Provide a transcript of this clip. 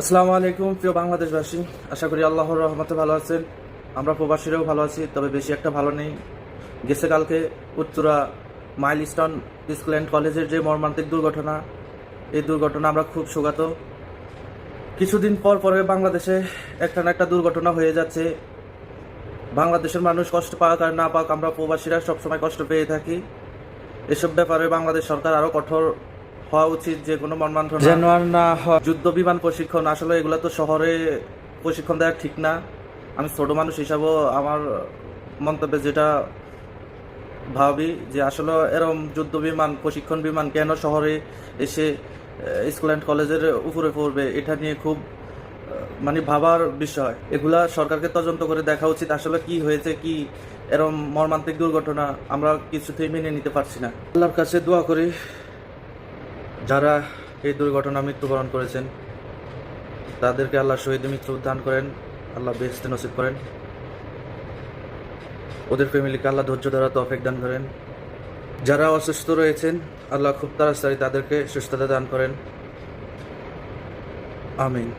আসসালামু আলাইকুম, প্রিয় বাংলাদেশবাসী। আশা করি আল্লাহর রহমতে ভালো আছেন। আমরা প্রবাসীরাও ভালো আছি, তবে বেশি একটা ভালো নেই। গেছে কালকে উত্তরা মাইলস্টোন স্কুল অ্যান্ড কলেজের যে মর্মান্তিক দুর্ঘটনা, এই দুর্ঘটনা আমরা খুব শোকাত কিছুদিন পর পরে বাংলাদেশে একটা না একটা দুর্ঘটনা হয়ে যাচ্ছে। বাংলাদেশের মানুষ কষ্ট পাক আর না পাক আমরা প্রবাসীরা সবসময় কষ্ট পেয়ে থাকি। এসব ব্যাপারে বাংলাদেশ সরকার আরও কঠোর হওয়া উচিত যে কোনো মর্মান্থ যেন আর না হয়। যুদ্ধ বিমান প্রশিক্ষণ আসলে এগুলো তো শহরে প্রশিক্ষণ দেওয়া ঠিক না। আমি ছোট মানুষ হিসাবেও আমার মন্তব্যে যেটা ভাবি যে আসলে এরম যুদ্ধ বিমান প্রশিক্ষণ বিমান কেন শহরে এসে স্কুল অ্যান্ড কলেজের উপরে পড়বে এটা নিয়ে খুব মানে ভাবার বিষয়। এগুলা সরকারকে তদন্ত করে দেখা উচিত আসলে কি হয়েছে কি এরম মর্মান্তিক দুর্ঘটনা আমরা কিছুতেই মেনে নিতে পারছি না। আল্লাহর কাছে দোয়া করি। যারা এই দুর্ঘটনা মৃত্যুবরণ করেছেন, তাদেরকে আল্লাহ শহীদ মৃত্যু দান করেন, আল্লাহ বেহস্তে নসিব করেন। ওদের ফ্যামিলিকে আল্লাহ ধৈর্য ধরা তফেক দান করেন। যারা অসুস্থ রয়েছেন, আল্লাহ খুব তাড়াতাড়ি তাদেরকে সুস্থতা দান করেন। আমিন।